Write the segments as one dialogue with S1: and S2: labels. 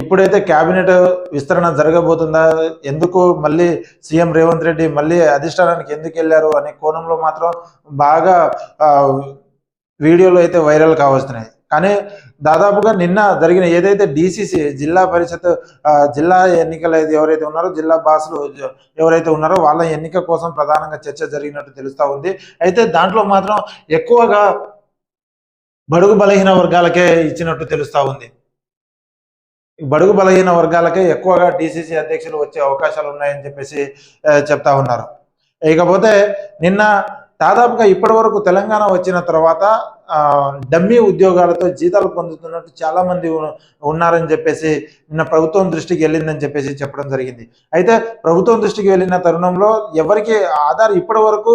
S1: ఎప్పుడైతే కేబినెట్ విస్తరణ జరగబోతుందా? ఎందుకు మళ్ళీ సీఎం రేవంత్ రెడ్డి మళ్ళీ అధిష్టానానికి ఎందుకు వెళ్ళారు అనే కోణంలో మాత్రం బాగా వీడియోలు అయితే వైరల్ కావస్తున్నాయి. కానీ దాదాపుగా నిన్న జరిగిన ఏదైతే డిసిసి జిల్లా పరిషత్ జిల్లా ఎన్నికలు అయితే ఎవరైతే ఉన్నారో జిల్లా బాసులు ఎవరైతే ఉన్నారో వాళ్ళ ఎన్నిక కోసం ప్రధానంగా చర్చ జరిగినట్టు తెలుస్తూ ఉంది. అయితే దాంట్లో మాత్రం ఎక్కువగా బడుగు బలహీన వర్గాలకే ఇచ్చినట్టు తెలుస్తూ ఉంది. బడుగు బలహీన వర్గాలకే ఎక్కువగా డిసిసి అధ్యక్షులు వచ్చే అవకాశాలు ఉన్నాయని చెప్పేసి చెప్తా ఉన్నారు. ఇకపోతే నిన్న దాదాపుగా ఇప్పటి వరకు తెలంగాణ వచ్చిన తర్వాత డమ్మీ ఉద్యోగాలతో జీతాలు పొందుతున్నట్టు చాలా మంది ఉన్నారని చెప్పేసి నిన్న ప్రభుత్వం దృష్టికి వెళ్ళిందని చెప్పేసి చెప్పడం జరిగింది. అయితే ప్రభుత్వం దృష్టికి వెళ్ళిన తరుణంలో ఎవరికి ఆధార్ ఇప్పటి వరకు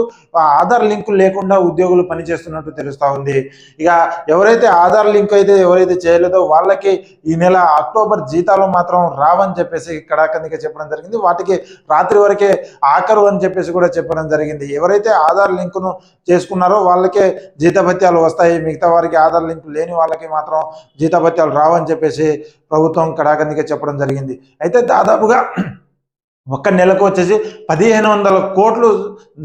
S1: ఆధార్ లింకులు లేకుండా ఉద్యోగులు పనిచేస్తున్నట్టు తెలుస్తూ ఉంది. ఇక ఎవరైతే ఆధార్ లింక్ అయితే ఎవరైతే చేయలేదో వాళ్ళకి ఈ నెల అక్టోబర్ జీతాలు మాత్రం రావని చెప్పేసి కడాకందిగా చెప్పడం జరిగింది. వాటికి రాత్రి వరకే ఆఖరు అని చెప్పేసి కూడా చెప్పడం జరిగింది. ఎవరైతే ఆధార్ లింకును చేసుకున్నారో వాళ్ళకే జీతభత్యాలు వస్తాయి. మిగతా వారికి ఆధార్ లింక్ లేని వాళ్ళకి మాత్రం జీతభత్యాలు రావని చెప్పేసి ప్రభుత్వం కడాకందిగా చెప్పడం జరిగింది. అయితే దాదాపుగా ఒక్క నెలకు వచ్చేసి పదిహేను వందల కోట్లు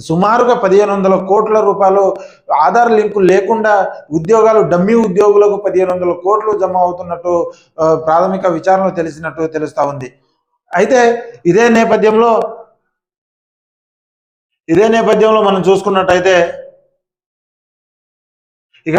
S1: సుమారుగా పదిహేను వందల కోట్ల రూపాయలు ఆధార్ లింకు లేకుండా ఉద్యోగాలు డమ్మీ ఉద్యోగులకు పదిహేను వందల కోట్లు జమ అవుతున్నట్టు ప్రాథమిక విచారణలో తెలిసినట్టు తెలుస్తూ ఉంది. అయితే ఇదే నేపథ్యంలో ఇదే నేపథ్యంలో మనం చూసుకున్నట్టయితే ఇక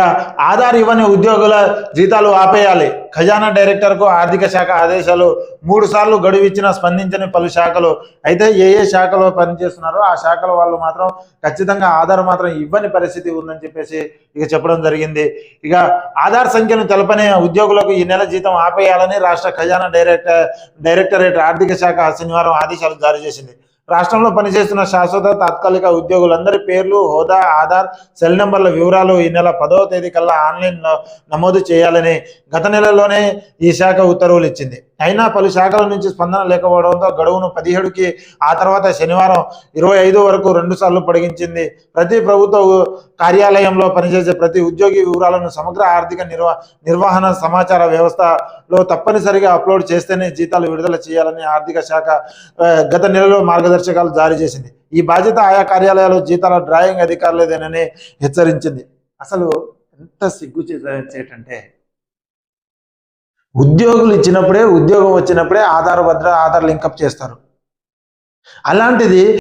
S1: ఆధార్ ఇవ్వని ఉద్యోగుల జీతాలు ఆపేయాలి. ఖజానా డైరెక్టర్కు ఆర్థిక శాఖ ఆదేశాలు మూడు సార్లు గడువు ఇచ్చినా స్పందించని పలు శాఖలు. అయితే ఏ ఏ శాఖలో పనిచేస్తున్నారో ఆ శాఖల వాళ్ళు మాత్రం ఖచ్చితంగా ఆధార్ మాత్రం ఇవ్వని పరిస్థితి ఉందని చెప్పేసి ఇక చెప్పడం జరిగింది. ఇక ఆధార్ సంఖ్యను తెలపని ఉద్యోగులకు ఈ నెల జీతం ఆపేయాలని రాష్ట్ర ఖజానా డైరెక్టర్ డైరెక్టరేట్ ఆర్థిక శాఖ శనివారం ఆదేశాలు జారీ చేసింది. రాష్ట్రంలో పనిచేస్తున్న శాశ్వత తాత్కాలిక ఉద్యోగులందరి పేర్లు హోదా ఆధార్ సెల్ నెంబర్ల వివరాలు ఈ నెల పదవ తేదీ కల్లా ఆన్లైన్లో నమోదు చేయాలని గత నెలలోనే ఈ శాఖ ఉత్తర్వులు ఇచ్చింది. అయినా పలు శాఖల నుంచి స్పందన లేకపోవడంతో గడువును పదిహేడుకి ఆ తర్వాత శనివారం ఇరవై ఐదు వరకు రెండు సార్లు పొడిగించింది. ప్రతి ప్రభుత్వ కార్యాలయంలో పనిచేసే ప్రతి ఉద్యోగి వివరాలను సమగ్ర ఆర్థిక నిర్వ నిర్వహణ సమాచార వ్యవస్థలో తప్పనిసరిగా అప్లోడ్ చేస్తేనే జీతాలు విడుదల చేయాలని ఆర్థిక శాఖ గత నెలలో మార్గదర్శకాలు జారీ చేసింది. ఈ బాధ్యత ఆయా కార్యాలయాలు జీతాల డ్రాయింగ్ అధికారులేదేనని హెచ్చరించింది. అసలు ఎంత సిగ్గు చేటంటే ఉద్యోగులు ఇచ్చినప్పుడే ఉద్యోగం వచ్చినప్పుడే ఆధార్ భద్ర ఆధార్ లింకప్ చేస్తారు. అలాంటిది